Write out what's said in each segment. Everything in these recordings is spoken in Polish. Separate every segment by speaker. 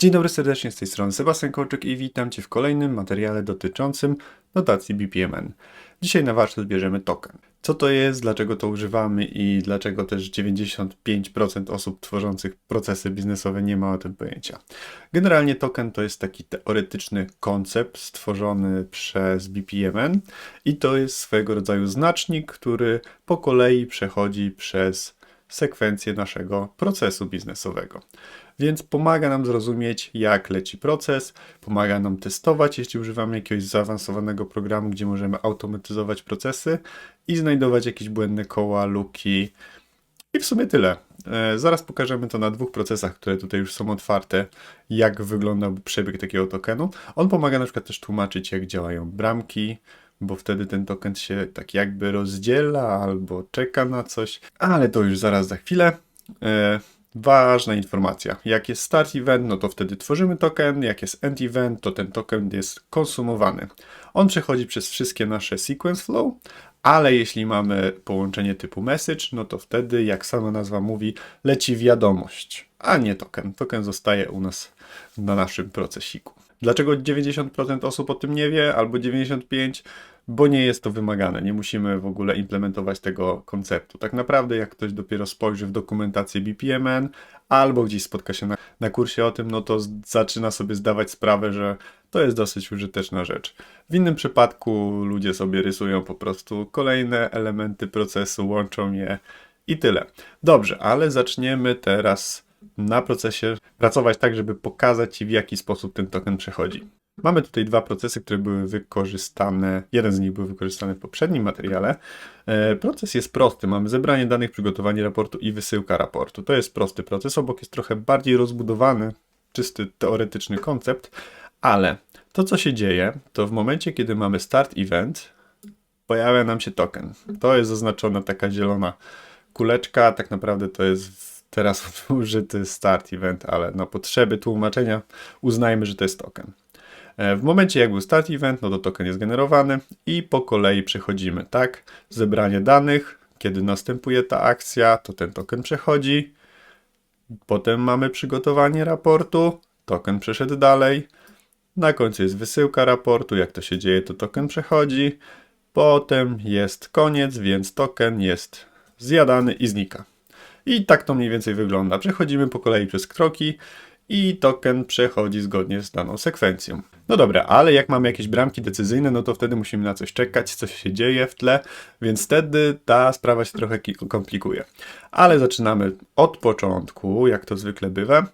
Speaker 1: Dzień dobry serdecznie, z tej strony Sebastian Korczyk i witam Cię w kolejnym materiale dotyczącym notacji BPMN. Dzisiaj na warsztat bierzemy token. Co to jest, dlaczego to używamy i dlaczego też 95% osób tworzących procesy biznesowe nie ma o tym pojęcia. Generalnie token to jest taki teoretyczny koncept stworzony przez BPMN i to jest swego rodzaju znacznik, który po kolei przechodzi przez sekwencję naszego procesu biznesowego. Więc pomaga nam zrozumieć, jak leci proces, pomaga nam testować, jeśli używamy jakiegoś zaawansowanego programu, gdzie możemy automatyzować procesy i znajdować jakieś błędne koła, luki. I w sumie tyle. E, zaraz pokażemy to na dwóch procesach, które tutaj już są otwarte, jak wygląda przebieg takiego tokenu. On pomaga na przykład też tłumaczyć, jak działają bramki, bo wtedy ten token się tak jakby rozdziela albo czeka na coś, ale to już zaraz za chwilę. Ważna informacja. Jak jest start event, no to wtedy tworzymy token, jak jest end event, to ten token jest konsumowany. On przechodzi przez wszystkie nasze sequence flow, ale jeśli mamy połączenie typu message, no to wtedy, jak sama nazwa mówi, leci wiadomość, a nie token. Token zostaje u nas na naszym procesiku. Dlaczego 90% osób o tym nie wie, albo 95%? Bo nie jest to wymagane. Nie musimy w ogóle implementować tego konceptu. Tak naprawdę, jak ktoś dopiero spojrzy w dokumentację BPMN, albo gdzieś spotka się na, na kursie o tym, no to zaczyna sobie zdawać sprawę, że to jest dosyć użyteczna rzecz. W innym przypadku ludzie sobie rysują po prostu kolejne elementy procesu, łączą je i tyle. Dobrze, ale zaczniemy teraz na procesie pracować tak, żeby pokazać Ci, w jaki sposób ten token przechodzi. Mamy tutaj dwa procesy, które były wykorzystane. Jeden z nich był wykorzystany w poprzednim materiale. E, Proces jest prosty. Mamy zebranie danych, przygotowanie raportu i wysyłka raportu. To jest prosty proces. Obok jest trochę bardziej rozbudowany, czysty teoretyczny koncept, ale to, co się dzieje, to w momencie, kiedy mamy start event, pojawia nam się token. To jest zaznaczona taka zielona kuleczka. Tak naprawdę to jest teraz użyty start event, ale na potrzeby tłumaczenia uznajmy, że to jest token. E, W momencie jak był start event, no to token jest generowany i po kolei przechodzimy, tak? Zebranie danych, kiedy następuje ta akcja, to ten token przechodzi. Potem mamy przygotowanie raportu, token przeszedł dalej. Na końcu jest wysyłka raportu, jak to się dzieje, to token przechodzi. Potem jest koniec, więc token jest zjadany i znika. I tak to mniej więcej wygląda. Przechodzimy po kolei przez kroki i token przechodzi zgodnie z daną sekwencją. No dobra, ale jak mamy jakieś bramki decyzyjne, no to wtedy musimy na coś czekać, coś się dzieje w tle, więc wtedy ta sprawa się trochę komplikuje. Ale zaczynamy od początku, jak to zwykle bywa.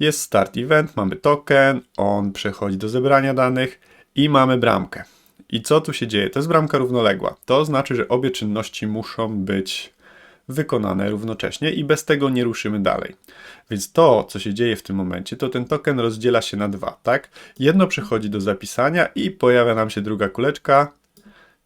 Speaker 1: Jest start event, mamy token, on przechodzi do zebrania danych i mamy bramkę. I co tu się dzieje? To jest bramka równoległa. To znaczy, że obie czynności muszą być wykonane równocześnie i bez tego nie ruszymy dalej. Więc to, co się dzieje w tym momencie, to ten token rozdziela się na dwa, tak? Jedno przechodzi do zapisania i pojawia nam się druga kuleczka,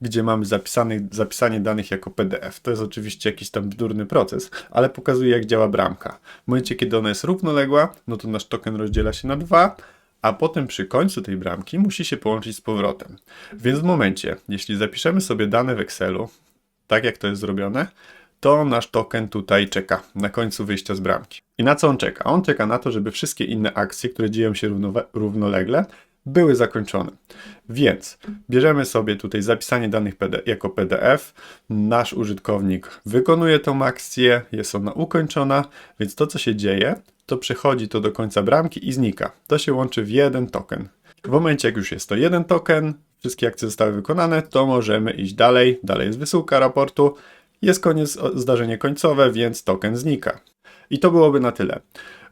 Speaker 1: gdzie mamy zapisany, zapisanie danych jako PDF. To jest oczywiście jakiś tam bzdurny proces, ale pokazuje, jak działa bramka. W momencie, kiedy ona jest równoległa, no to nasz token rozdziela się na dwa, a potem przy końcu tej bramki musi się połączyć z powrotem. Więc w momencie, jeśli zapiszemy sobie dane w Excelu, tak jak to jest zrobione, to nasz token tutaj czeka na końcu wyjścia z bramki. I na co on czeka? On czeka na to, żeby wszystkie inne akcje, które dzieją się równolegle, były zakończone. Więc bierzemy sobie tutaj zapisanie danych PD jako PDF. Nasz użytkownik wykonuje tą akcję, jest ona ukończona, więc to, co się dzieje, to przechodzi to do końca bramki i znika. To się łączy w jeden token. W momencie, jak już jest to jeden token, wszystkie akcje zostały wykonane, to możemy iść dalej. Dalej jest wysyłka raportu, jest koniec, zdarzenie końcowe, więc token znika. I to byłoby na tyle.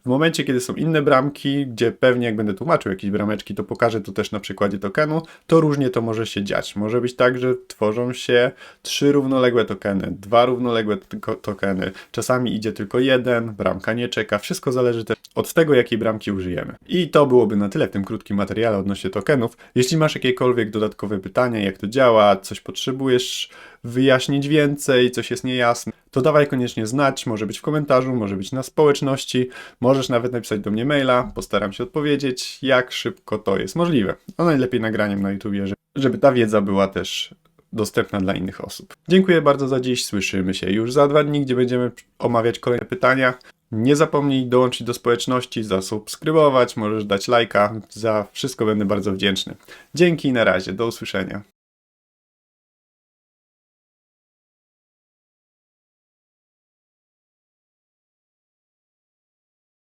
Speaker 1: W momencie, kiedy są inne bramki, gdzie pewnie jak będę tłumaczył jakieś brameczki, to pokażę to też na przykładzie tokenu, to różnie to może się dziać. Może być tak, że tworzą się trzy równoległe tokeny, dwa równoległe tokeny. Czasami idzie tylko jeden, bramka nie czeka. Wszystko zależy też od tego, jakiej bramki użyjemy. I to byłoby na tyle w tym krótkim materiale odnośnie tokenów. Jeśli masz jakiekolwiek dodatkowe pytania, jak to działa, coś potrzebujesz wyjaśnić więcej, coś jest niejasne, to dawaj koniecznie znać, może być w komentarzu, może być na społeczności, możesz nawet napisać do mnie maila, postaram się odpowiedzieć, jak szybko to jest możliwe. A najlepiej nagraniem na YouTubie, że- żeby ta wiedza była też dostępna dla innych osób. Dziękuję bardzo za dziś, słyszymy się już za dwa dni, gdzie będziemy omawiać kolejne pytania. Nie zapomnij dołączyć do społeczności, zasubskrybować, możesz dać lajka. Za wszystko będę bardzo wdzięczny. Dzięki i na razie, do usłyszenia.